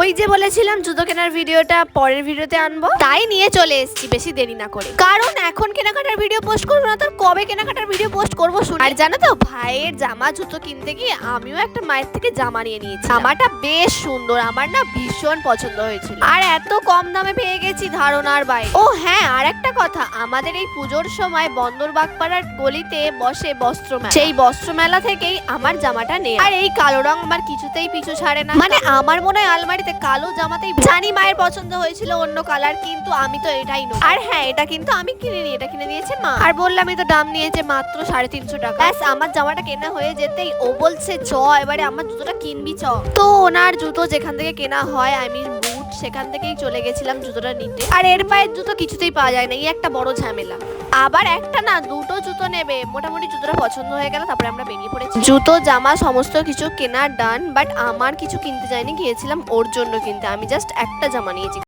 ওই যে বলেছিলাম জুতো কেনার ভিডিওটা পরের ভিডিওতে আনব। তাই নিয়ে চলে এসেছি বেশি দেরি না করে। কারণ এখন কেনাকাটার ভিডিও পোস্ট করব না তো কবে কেনাকাটার ভিডিও পোস্ট করব শুনে। আর জানো তো ভাইয়ের জামা জুতো কিনতে গিয়ে আমিও একটা মায়ের থেকে জামা নিয়ে নিয়েছি। জামাটা বেশ সুন্দর আমার না ভীষণ পছন্দ হয়েছিল। আর এত কম দামে পেয়ে গেছি ধারণার বাইরে। ও হ্যাঁ আর একটা কথা আমাদের এই পুজোর সময় বন্দর বাগপাড়ার গলিতে বসে বস্ত্র মেলা। সেই বস্ত্র মেলা থেকেই আমার জামাটা নেই আর এই কালো রং আমার কিছুতেই পিছু ছাড়ে না। মানে আমার মনে হয় আলমারিতে কালো জামাতেই জানি মায়ের পছন্দ হয়েছিল অন্য কালার কিন্তু আমি তো এটাই নেব। আর হ্যাঁ এটা কিন্তু আমি কিনে নিই এটা কিনে দিয়েছে মা। আর বললামই তো দাম নিয়েছে মাত্র সাড়ে তিনশো টাকা। ব্যাস আমার জামাটা কেনা হয়ে যেতেই ও বলছে চ এবারে আমার জুতোটা কিনবি চ। তো ওনার জুতো যেখান থেকে কেনা হয় আই বুট সেখান থেকেই চলে গেছিলাম জুতোটা নিতে। আর এর পায়ের জুতো কিছুতেই পাওয়া যায় না, এই একটা বড় ঝামেলা। আবার একটা না, দুটো জুতো নেবে, মোটামুটি জুতোটা পছন্দ হয়ে গেল, তারপরে আমরা বেরিয়ে পড়েছি। জুতো, জামা, সমস্ত কিছু কেনা ডান বাট আমার কিছু কিনতে যাইনি, গিয়েছিলাম ওর জন্য কিনতে। আমি জাস্ট একটা জামা নিয়েছি।